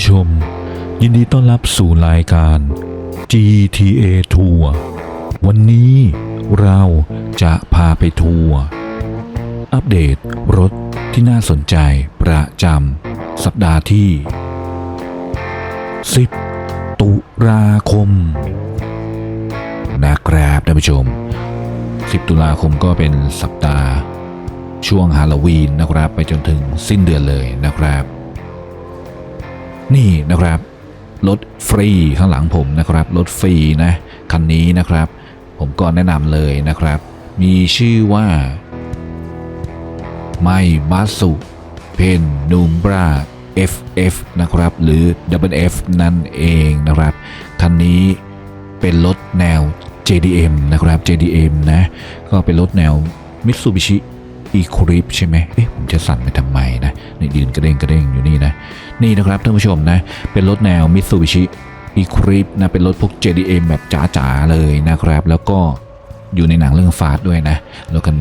ผู้ชม ยินดีต้อนรับสู่รายการ GTA Tour วันนี้เราจะพาไปทัวร์อัปเดตรถที่น่าสนใจประจำสัปดาห์ที่ 10 ตุลาคม นะครับท่านผู้ชม 10 ตุลาคมก็เป็นสัปดาห์ช่วงฮาโลวีนนะครับ ไปจนถึงสิ้นเดือนเลยนะครับ นี่นะครับรถฟรีข้างหลังผมนะครับรถฟรีนะคันนี้นะครับ ผมก็แนะนำเลยนะครับ มีชื่อว่า ไมบัสุเพนนูมบรา FF นะครับ หรือ Double F นั่นเองนะครับ คันนี้เป็นรถแนว JDM นะครับ JDM นะ ก็เป็นรถแนว Mitsubishi e c l i p ใช่ไหมเอ๊ะผมจะสั่นไปทำไมนะนี่ยืนกระเด้งกระเด้งอยู่นี่นะ นี่นะครับท่านผู้ชมนะ เป็นรถแนว Mitsubishi e c l i p นะ เป็นรถพวก JDM แบบจ๋าๆเลยนะครับ แล้วก็อยู่ในหนังเรื่องฟาสด้วยนะแล้วกัน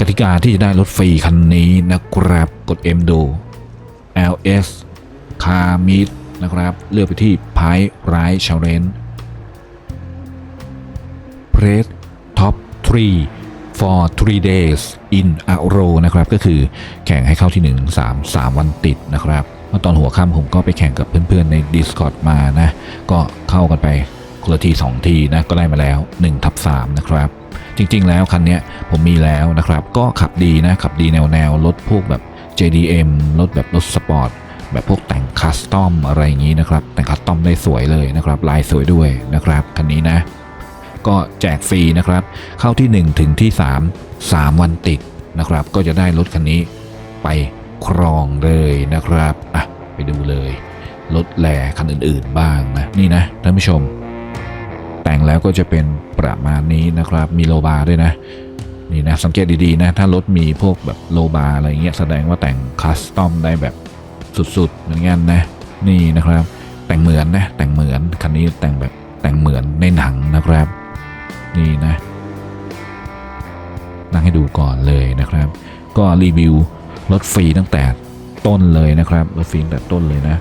กติกาที่จะได้รถฟรีคันนี้นะครับ กด M ดู LS Car Meet นะครับ เลือกไปที่ p i Ride Challenge Press Top 3 for 3 days in a row นะครับ ก็คือแข่งให้เข้าที่ 1 3 3 วันติดนะครับเมื่อตอนหัวค่ำผมก็ไปแข่งกับเพื่อนๆใน Discord มานะ ก็เข้ากันไปคนละที 2 ทีนะ ก็ได้มาแล้ว1ทับ3นะครับ จริงๆแล้วคันนี้ผมมีแล้วนะครับ ก็ขับดีนะ ขับดีแนวแนวๆรถพวกแบบ JDM รถแบบรถสปอร์ตแบบพวกแต่งคัสตอมอะไรอย่างนี้นะครับ แต่งคัสตอมได้สวยเลยนะครับ ลายสวยด้วยนะครับ คันนี้นะ ก็แจกฟรีนะครับ เข้าที่ 1 ถึงที่ 3 3 วันติดนะครับ ก็จะได้รถคันนี้ไปครองเลยนะครับอะไปดูเลยรถแหล่คันอื่นๆบ้างนะนี่นะท่านผู้ชม แต่งแล้วก็จะเป็นประมาณนี้นะครับ มีโลบาด้วยนะนี่นะสังเกตดีๆนะถ้ารถมีพวกแบบโลบาอะไรเงี้ยแสดงว่าแต่งคัสตอมได้แบบสุดๆเหมือนกันนะนี่นะครับ แต่งเหมือนนะแต่งเหมือนคันนี้แต่งแบบแต่งเหมือนในหนังนะครับ นี่นะนั่งให้ดูก่อนเลยนะครับ ก็รีวิวรถฟรีตั้งแต่ต้นเลยนะครับรถฟรีตั้งแต่ต้นเลยนะ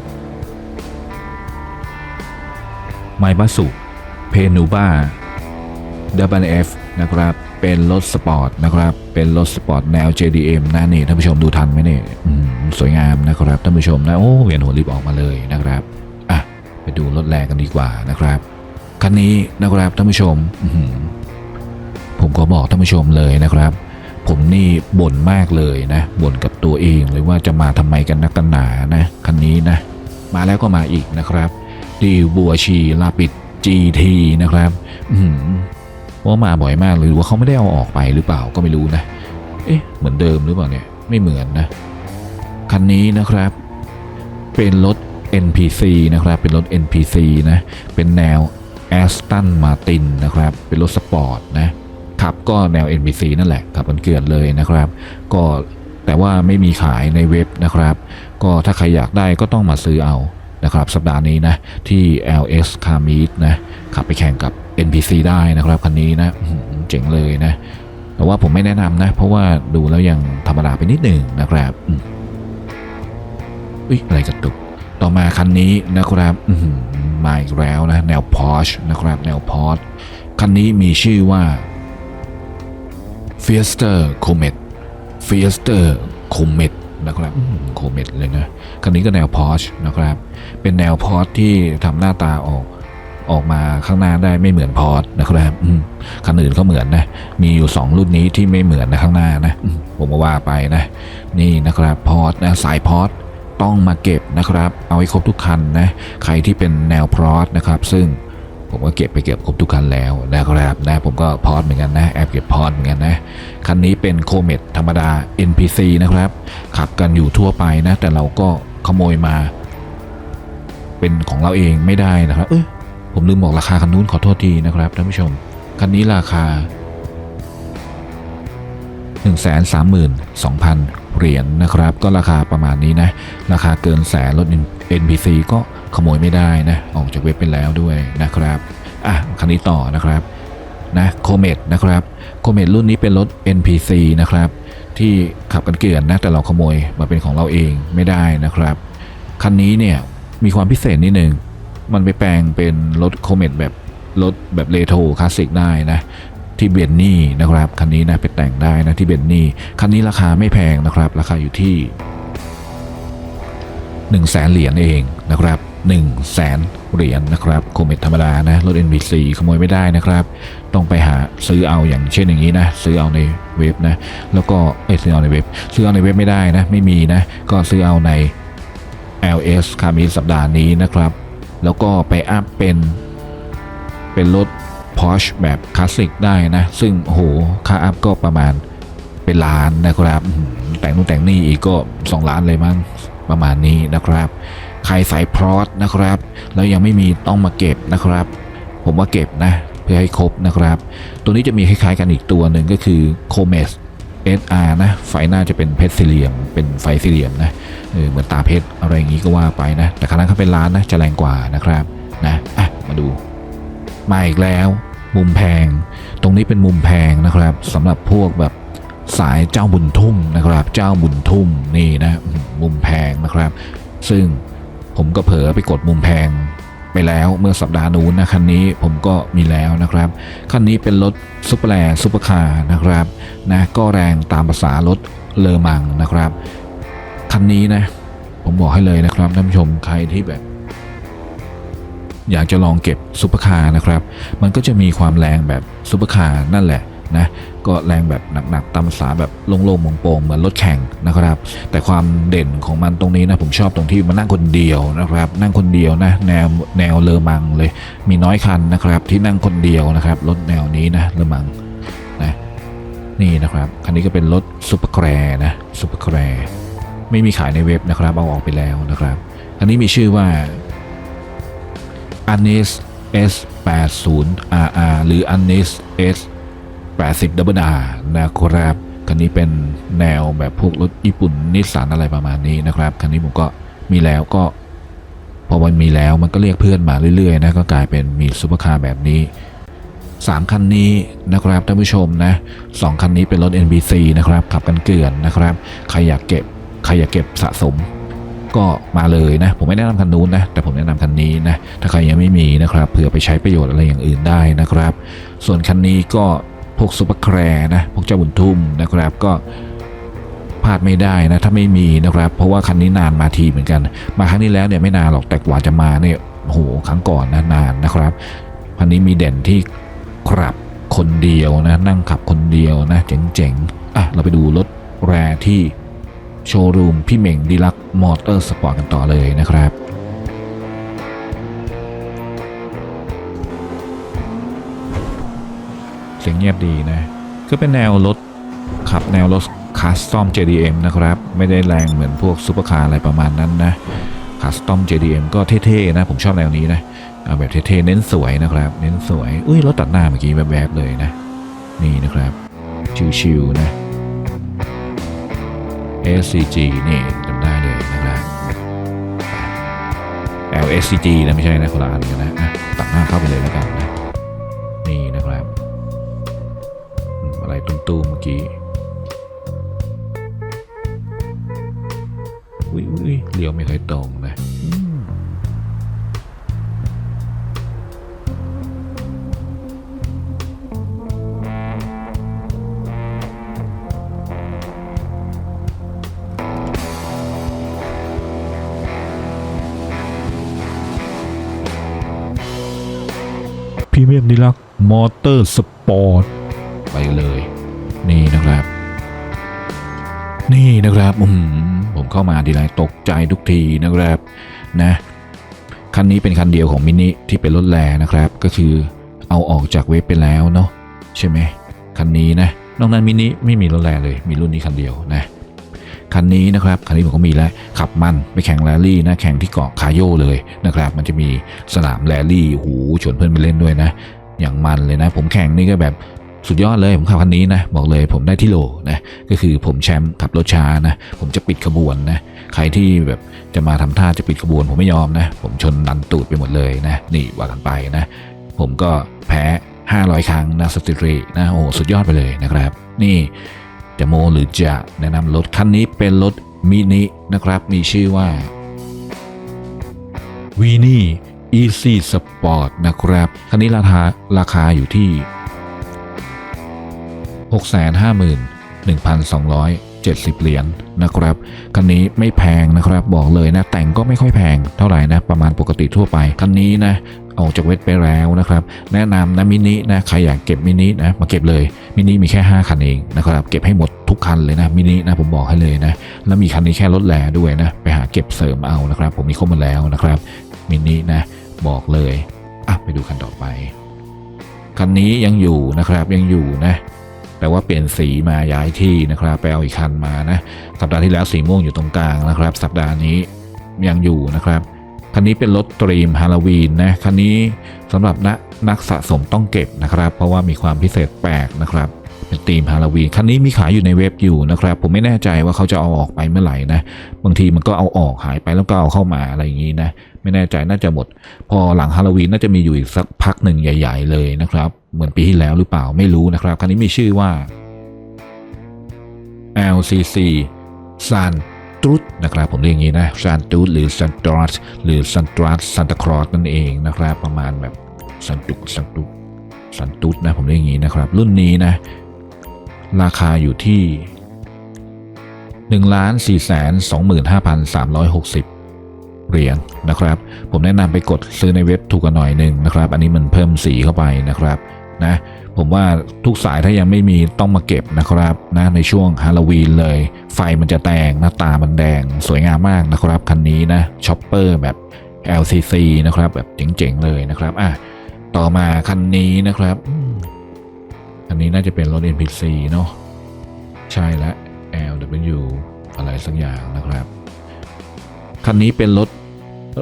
ไมบัสุเพนูบ้า WF นะครับ เป็นรถสปอร์ตนะครับ เป็นรถสปอร์ตแนว JDM นะนี่ท่านผู้ชมดูทันไหมเนี่ยสวยงามนะครับท่านผู้ชมนะ โอ้เวียนหัวรีบออกมาเลยนะครับ อะ ไปดูรถแรงกันดีกว่านะครับ คันนี้นะครับท่านผู้ชมผมก็บอกท่านผู้ชมเลยนะครับ ผมนี่บ่นมากเลยนะบ่นกับตัวเองเลยว่าจะมาทำไมกันนักกันหนานะคันนี้นะ มาแล้วก็มาอีกนะครับดีบัวชีลาปิด GT นะครับอื้อหือว่ามาบ่อยมากเลยหรือว่าเขาไม่ได้เอาออกไปหรือเปล่าก็ไม่รู้นะ เอ๊ะ เหมือนเดิมหรือเปล่าเนี่ยไม่เหมือนนะ คันนี้นะครับ เป็นรถ NPC นะครับ เป็นรถ NPC นะ เป็นแนว Aston Martin นะครับ เป็นรถสปอร์ตนะขับก็แนว NPC นั่นแหละขับมันเกลือนเลยนะครับ ก็แต่ว่าไม่มีขายในเว็บนะครับ ก็ถ้าใครอยากได้ก็ต้องมาซื้อเอานะครับ สัปดาห์นี้นะที่ LS Car Meet นะขับไปแข่งกับ NPC ได้นะครับคันนี้นะเจ๋งเลยนะ แต่ว่าผมไม่แนะนำนะ เพราะว่าดูแล้วยังธรรมดาไปนิดหนึ่งนะครับอุ้ยอะไรกระตุก ต่อมาคันนี้นะครับมาอีกแล้วนะ แนว Porsche นะครับ แนว Porsche คันนี้มีชื่อว่า Fiesta Comet Fiesta Comet นะครับโคเมตเลยนะคันนี้ก็แนว Porsche นะครับ เป็นแนว Porsche ที่ทำหน้าตาออกออกมาข้างหน้าได้ไม่เหมือน Porsche นะครับคันอื่นเขาเหมือนนะ มีอยู่ 2 รุ่นนี้ที่ไม่เหมือนนะข้างหน้านะอืมผมว่าไปนะ นี่นะครับ Porsche นะสาย Porsche ต้ ต้องมาเก็บนะครับ เอาให้ครบทุกคันนะ ใครที่เป็นแนว Porsche นะครับ ซึ่งผมก็เก็บไปเก็บครบทุกคันแล้วนะครับนะผมก็พอดเหมือนกันนะแอบเก็บพอดเหมือนกันนะคันนี้เป็นโคเมตธรรมดา NPC นะครับ ขับกันอยู่ทั่วไปนะ แต่เราก็ขโมยมา เป็นของเราเองไม่ได้นะครับ เอ้ยผมลืมบอกราคาคันนู้นขอโทษทีนะครับท่านผู้ชม คันนี้ราคา 132,000 เหรียญนะครับ ก็ราคาประมาณนี้นะ ราคาเกินแสนรถ NPC ก็ขโมยไม่ได้นะ ออกจากเว็บไปแล้วด้วยนะครับ อะคันนี้ต่อนะครับนะโคเมตนะครับโคเมตรุ่นนี้เป็นรถ NPC นะครับ ที่ขับกันเกลื่อนนะแต่เราขโมยมาเป็นของเราเองไม่ได้นะครับ คันนี้เนี่ยมีความพิเศษนิดนึงมันไปแปลงเป็นรถโคเมตแบบรถแบบเรโทรคลาสสิกได้นะ ที่เบนนี่นะครับคันนี้นะไปแต่งได้นะที่เบนนี่คันนี้ราคาไม่แพงนะครับ ราคาอยู่ที่1 0 0 0 0แสนเหรียญเองนะครับ1 0 0 0 0แสนเหรียญนะครับโคเมตธรรมดานะรถ NBC ขโมยไม่ได้นะครับ ต้องไปหาซื้อเอาอย่างเช่นอย่างนี้นะ ซื้อเอาในเว็บนะแล้วก็เอซื้อเอาในเว็บ ซื้อเอาในเว็บไม่ได้นะ ไม่มีนะ ก็ซื้อเอาใน LS คามีสัปดาห์นี้นะครับ แล้วก็ไปอัพเป็นเป็นรถ Porsche แบบคลาสสิกได้นะ ซึ่งโอ้โหค่าอัพก็ประมาณเป็นล้านนะครับ แต่งนู่นแต่งนี่อีกก็ 2 ล้านเลยมั้งประมาณนี้นะครับ ใครสายพรอตนะครับ แล้วยังไม่มีต้องมาเก็บนะครับ ผมว่าเก็บนะ เพื่อให้ครบนะครับ ตัวนี้จะมีคล้ายๆกันอีกตัวหนึ่งก็คือ c o m e s SR นะ ไฟหน้าจะเป็นเพชรสี่เหลี่ยม เป็นไฟสี่เหลี่ยมนะเออเหมือนตาเพชรอะไรอย่างนี้ก็ว่าไปนะ แต่คันนั้นเขาเป็นล้านนะจะแรงกว่านะครับนะอะมาดู มาอีกแล้ว มุมแพง ตรงนี้เป็นมุมแพงนะครับสำหรับพวกแบบสายเจ้าบุญทุ่มนะครับ เจ้าบุญทุ่มนี่นะมุมแพงนะครับ ซึ่งผมก็เผลอไปกดมุมแพงไปแล้วเมื่อสัปดาห์นู้นนะคันนี้ผมก็มีแล้วนะครับ คันนี้เป็นรถซุปเปอร์แลร์ซุปเปอร์คาร์นะครับนะก็แรงตามภาษารถเลอมังนะครับ คันนี้นะผมบอกให้เลยนะครับท่านผู้ชมใครที่แบบ อยากจะลองเก็บซุปเปอร์คาร์นะครับ มันก็จะมีความแรงแบบซุปเปอร์คาร์นั่นแหละนะก็แรงแบบหนักๆตามภาษาแบบโล่งๆโปร่งๆเหมือนรถแข่งนะครับ แต่ความเด่นของมันตรงนี้นะผมชอบตรงที่มันนั่งคนเดียวนะครับ นั่งคนเดียวนะแนวแนวเลอมังเลย มีน้อยคันนะครับ ที่นั่งคนเดียวนะครับรถแนวนี้นะเลอมังนะนี่นะครับคันนี้ก็เป็นรถซุปเปอร์แคร์นะซุปเปอร์แคร์ไม่มีขายในเว็บนะครับเอาออกไปแล้วนะครับ อันนี้มีชื่อว่า a n i s S80 RR หรือ a n i s S80 Double R นะครับคันนี้เป็นแนวแบบพวกรถญี่ปุ่นนิสสันอะไรประมาณนี้นะครับคันนี้ผมก็มีแล้วก็พอมันมีแล้วมันก็เรียกเพื่อนมาเรื่อยๆนะก็กลายเป็นมีซุปเปอร์คาร์แบบนี้ 3 คันนี้นะครับท่านผู้ชมนะสองคันนี้เป็นรถ NBC นะครับขับกันเกลื่อนนะครับ ใครอยากเก็บ ใครอยากเก็บสะสม ก็มาเลยนะ ผมไม่แนะนำคันนู้นนะ แต่ผมแนะนำคันนี้นะ ถ้าใครยังไม่มีนะครับ เผื่อไปใช้ประโยชน์อะไรอย่างอื่นได้นะครับ ส่วนคันนี้ก็พวกซุปเปอร์แคร์นะ พวกเจ้าบุญทุ่มนะครับ ก็พลาดไม่ได้นะ ถ้าไม่มีนะครับ เพราะว่าคันนี้นานมาทีเหมือนกัน มาครั้งนี้แล้วเนี่ยไม่นานหรอก แต่กว่าจะมาเนี่ยโหครั้งก่อนนะนานนะครับคันนี้มีเด่นที่ขับคนเดียวนะ นั่งขับคนเดียวนะ เจ๋งๆอะเราไปดูรถแรที่ โชว์รูมพี่เหม่งดีลักมอเตอร์สปอร์ตกันต่อเลยนะครับเสียงเงียบดีนะ ก็เป็นแนวรถขับแนวรถคัสตอม JDM นะครับ ไม่ได้แรงเหมือนพวกซูเปอร์คาร์อะไรประมาณนั้นนะคัสตอม JDM ก็เท่ๆนะ ผมชอบแนวนี้นะเอาแบบเท่ๆเน้นสวยนะครับ เน้นสวย อุ้ยรถตัดหน้าเมื่อกี้แบบๆเลยนะ นี่นะครับ ชิวๆนะ SCG นี่จำได้เลยนะครับ LSCG นะไม่ใช่นะคนละอันกันนะตัดหน้าเข้าไปเลยแล้วกันนะนี่นะครับ อะไรตุ้มๆเมื่อกี้อุ้ยอุ้ยเลี้ยวไม่ค่อยตรง เมียมดีลักมอเตอร์สปอร์ตไปเลย นี่นะครับ นี่นะครับอืมผมเข้ามาทีไรตกใจทุกทีนะครับนะคันนี้เป็นคันเดียวของมินิที่เป็นรถแรงนะครับ ก็คือเอาออกจากเว็บไปแล้วเนาะใช่ไหมคันนี้นะนอกนั้นมินิไม่มีรถแรงเลย มีรุ่นนี้คันเดียวนะ คันนี้นะครับคันนี้ผมก็มีแล้วขับมันไปแข่งแรลลี่นะแข่งที่เกาะคาโยเลยนะครับ มันจะมีสนามแรลลี่หูชวนเพื่อนไปเล่นด้วยนะ อย่างมันเลยนะ ผมแข่งนี่ก็แบบสุดยอดเลยผมขับคันนี้นะบอกเลยผมได้ที่โหลนะก็คือผมแชมป์ขับรถช้านะผมจะปิดขบวนนะใครที่แบบจะมาทำท่าจะปิดขบวน ผมไม่ยอมนะ ผมชนดันตูดไปหมดเลยนะ นี่ว่ากันไปนะ ผมก็แพ้ 500 ครั้งนะสติรีนะโอ้โหสุดยอดไปเลยนะครับ นี่ จะโมหรือจะแนะนำรถคันนี้เป็นรถมินินะครับ มีชื่อว่าวีนี่ Easy Sport นะครับ คันนี้ราคาราคาอยู่ที่ 651,270 เหรียญนะครับ คันนี้ไม่แพงนะครับบอกเลยนะ แต่งก็ไม่ค่อยแพงเท่าไหร่นะ ประมาณปกติทั่วไป คันนี้นะ ออกจากเวทไปแล้วนะครับ แนะนำนะมินินะใครอยากเก็บมินินะมาเก็บเลยมินิมีแค่ 5 คันเองนะครับเก็บให้หมดทุกคันเลยนะมินินะผมบอกให้เลยนะแล้วมีคันนี้แค่ลดแหลด้วยนะไปหาเก็บเสริมเอานะครับ ผมมีครบหมดแล้วนะครับมินินะบอกเลยอะไปดูคันต่อไป คันนี้ยังอยู่นะครับยังอยู่นะแต่ว่าเปลี่ยนสีมาย้ายที่นะครับ ไปเอาอีกคันมานะสัปดาห์ที่แล้วสีม่วงอยู่ตรงกลางนะครับ สัปดาห์นี้ยังอยู่นะครับ คันนี้เป็นรถตรีมฮาโลวีนนะคันนี้สำหรับนักนักสะสมต้องเก็บนะครับ เพราะว่ามีความพิเศษแปลกนะครับเป็นธีมฮาโลวีนคันนี้มีขายอยู่ในเว็บอยู่นะครับ ผมไม่แน่ใจว่าเขาจะเอาออกไปเมื่อไหร่นะ บางทีมันก็เอาออกหายไปแล้วก็เอาเข้ามาอะไรอย่างนี้นะ ไม่แน่ใจน่าจะหมด พอหลังฮาโลวีนน่าจะมีอยู่อีกสักพักหนึ่งใหญ่ ๆ เลยนะครับ เหมือนปีที่แล้วหรือเปล่าไม่รู้นะครับ คันนี้มีชื่อว่า LCC San t r u t นะครับผมเรียกอย่างนี้นะ San t r u t หรือ San t r u t หรือ San t r u t Santa Claus นั่นเองนะครับประมาณแบบ San t r u t San t r u t San t r u t นะผมเรียกอย่างนี้นะครับ รุ่นนี้นะ ราคาอยู่ที่1ล้าน4แสน25,360 เหรียญนะครับ ผมแนะนำไปกดซื้อในเว็บถูกกันหน่อยหนึ่งนะครับ อันนี้มันเพิ่มสีเข้าไปนะครับนะ ผมว่าทุกสายถ้ายังไม่มีต้องมาเก็บนะครับนะในช่วงฮาโลวีนเลย ไฟมันจะแดงหน้าตามันแดงสวยงามมากนะครับคันนี้นะช็อปเปอร์แบบ LCC นะครับแบบเจ๋งๆเลยนะครับอะต่อมาคันนี้นะครับอันนี้น่าจะเป็นรถ NPC เนาะใช่แล้ว LW อะไรสักอย่างนะครับ คันนี้เป็นรถ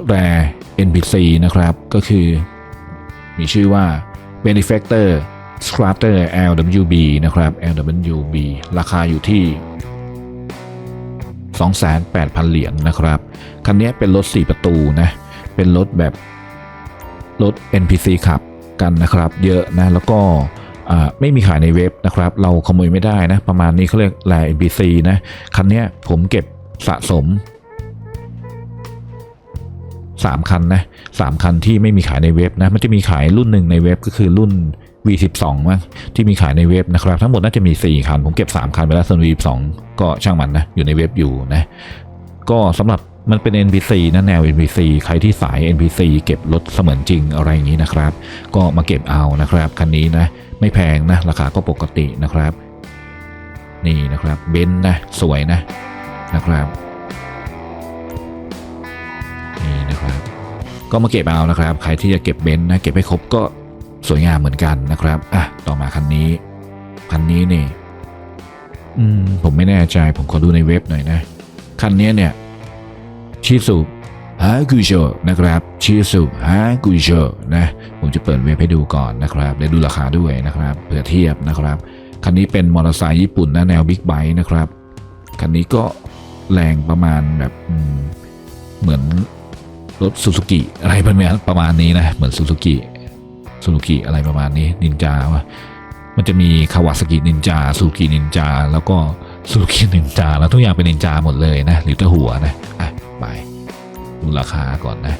แร NPC นะครับ ก็คือมีชื่อว่า Benefactor Structor LWB นะครับ LWB ราคาอยู่ที่ 28,000 เหรียญนะครับ คันนี้เป็นรถ 4 ประตูนะ เป็นรถแบบรถ NPC ขับกันนะครับ เยอะนะ แล้วก็ไม่มีขายในเว็บนะครับ เราขโมยไม่ได้นะ ประมาณนี้เขาเรียกแล NPC นะ คันนี้ผมเก็บสะสม 3 คันนะสามคันที่ไม่มีขายในเว็บนะ มันจะมีขายรุ่นหนึ่งในเว็บก็คือรุ่น V12 มั้งที่มีขายในเว็บนะครับ ทั้งหมดน่าจะมี 4 คัน ผมเก็บ 3 คันไปแล้วส่วน V12 ก็ช่างมันนะ อยู่ในเว็บอยู่นะ ก็สำหรับมันเป็น NPC นะแนว NPC ใครที่สาย NPC เก็บรถเสมือนจริงอะไรอย่างนี้นะครับ ก็มาเก็บเอานะครับ คันนี้นะ ไม่แพงนะ ราคาก็ปกตินะครับ นี่นะครับเบนซ์นะ สวยนะนะครับ นี่นะครับ ก็มาเก็บเอานะครับ ใครที่จะเก็บเบนซ์นะ เก็บให้ครบก็ สวยงามเหมือนกันนะครับ อะ ต่อมาคันนี้ คันนี้นี่ อืม ผมไม่แน่ใจ ผมขอดูในเว็บหน่อยนะ คันนี้เนี่ยชิสุฮากุโชนะครับชิสุฮากุโชนะ ผมจะเปิดเว็บให้ดูก่อนนะครับและดูราคาด้วยนะครับเผื่อเทียบนะครับ คันนี้เป็นมอเตอร์ไซค์ญี่ปุ่นนะแนวบิ๊กไบค์นะครับ คันนี้ก็แรงประมาณแบบอืมเหมือนรถซูซูกิอะไรประมาณประมาณนี้นะ เหมือนซูซูกิ ซูซูกิอะไรประมาณนี้นินจาวะมันจะมีคาวาสกินินจาซูกินินจาแล้วก็ซูกินินจาแล้วทุกอย่างเป็นนินจาหมดเลยนะหรือแต่หัวนะอะไปดูราคาก่อนนะ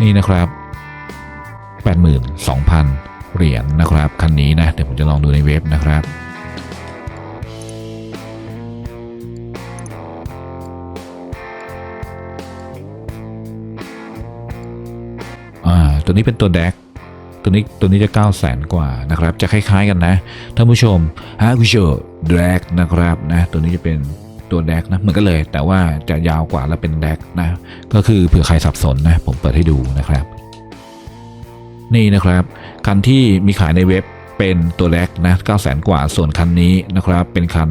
นี่นะครับ 82,000 เหรียญนะครับ คันนี้นะ เดี๋ยวผมจะลองดูในเว็บนะครับ ตัวนี้เป็นตัวแดกตัวนี้ตัวนี้จะ 9 0 0แสนกว่านะครับ จะคล้ายๆกันนะท่านผู้ชมฮากุโชแดกนะครับนะตัวนี้จะเป็นตัวแดกนะเหมือนกันเลย แต่ว่าจะยาวกว่าและเป็นแดกนะก็คือเผื่อใครสับสนนะผมเปิดให้ดูนะครับ นี่นะครับ คันที่มีขายในเว็บเป็นตัวแรกนะ9 0 0 0 0กว่าส่วนคันนี้นะครับ เป็นคัน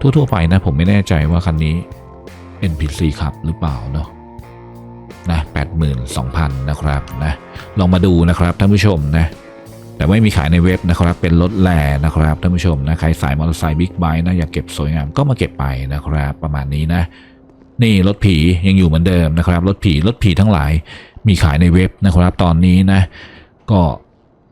ทั่วๆไปนะผมไม่แน่ใจว่าคันนี้ NPC ขับหรือเปล่าเนาะ นะ82,000นะครับนะลองมาดูนะครับท่านผู้ชมนะแต่ไม่มีขายในเว็บนะครับ เป็นรถแหล่นะครับท่านผู้ชมนะใครสายมอเตอร์ไซค์บิ๊กไบค์นะอยากเก็บสวยงามก็มาเก็บไปนะครับ ประมาณนี้นะ นี่รถผียังอยู่เหมือนเดิมนะครับรถผีรถผีทั้งหลายมีขายในเว็บนะครับ ตอนนี้นะ ก็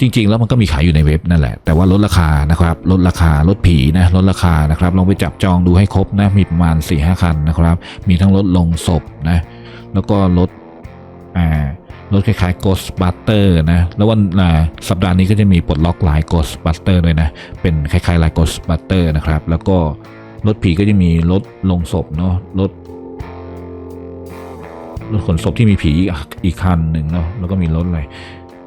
จริง ๆ แล้วมันก็มีขายอยู่ในเว็บนั่นแหละ แต่ว่าลดราคานะครับลดราคาลดผีนะลดราคานะครับลองไปจับจองดูให้ครบนะมีประมาณ4ี่ห้าคันนะครับ มีทั้งรถลงศพนะแล้วก็รถ อ่ารถคล้ายๆ Ghostbuster นะ แล้ววันสัปดาห์นี้ก็จะมีปลดล็อกลาย Ghostbuster ด้วยนะ เป็นคล้ายๆลาย Ghostbuster นะครับ แล้วก็รถผีก็จะมีรถลงศพเนาะ รถรถขนศพที่มีผีอีกอีกคันหนึ่งเนาะ แล้วก็มีรถอะไร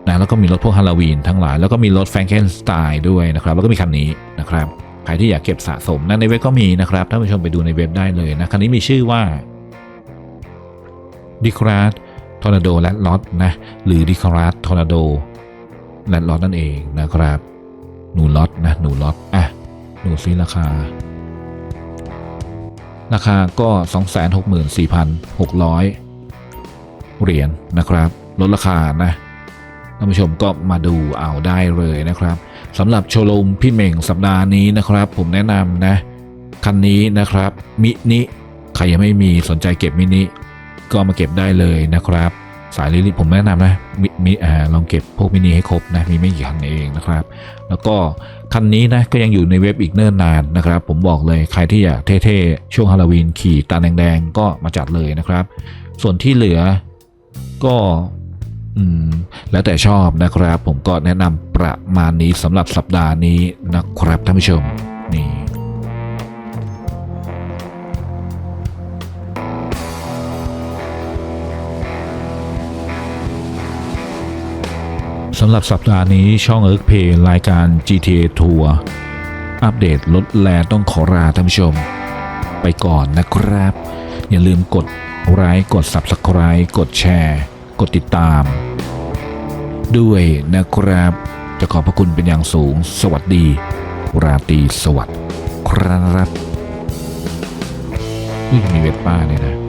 นะแล้วก็มีรถพวกฮาโลวีนทั้งหลาย แล้วก็มีรถแฟรงเกนสไตล์ด้วยนะครับ แล้วก็มีคันนี้นะครับ ใครที่อยากเก็บสะสมนะในเว็บก็มีนะครับท่านผู้ชมไปดูในเว็บได้เลยนะ คันนี้มีชื่อว่าดิคราส ทอร์นาโดและลอตนะหรือดิคราสทอร์นาโดและลอตนั่นเองนะครับ หนูลอตนะหนูลอตอะหนูซิราคา ราคาก็ 264,600 เหรียญนะครับ ลดราคานะท่านผู้ชมก็มาดูเอาได้เลยนะครับสำหรับโชว์รูมพี่เม่งสัปดาห์นี้นะครับ ผมแนะนำนะ คันนี้นะครับมินิใครยังไม่มีสนใจเก็บมินิ ก็มาเก็บได้เลยนะครับ สายลิลิผมแนะนำนะมิมิอ่าลองเก็บพวกมินิให้ครบนะมีไม่กี่คันเองนะครับ แล้วก็คันนี้นะก็ยังอยู่ในเว็บอีกเนิ่นนานนะครับ ผมบอกเลยใครที่อยากเท่ๆช่วงฮาโลวีนขี่ตาแดงๆก็มาจัดเลยนะครับ ส่วนที่เหลือก็อืมแล้วแต่ชอบนะครับ ผมก็แนะนำประมาณนี้สำหรับสัปดาห์นี้นะครับท่านผู้ชมำหรับสัปดาห์นี้ช่องเอิร์กเพย์รายการ GTA Tour อัปเดตรถแลต้องขอลาท่านผู้ชม ไปก่อนนะครับ อย่าลืมกดไลค์กด Subscribe กดแชร์ กดติดตาม ด้วยนะครับ จะขอบพระคุณเป็นอย่างสูง สวัสดี ราตรีสวัสดิ์ครับมีเวทป้าเนี่ยนะ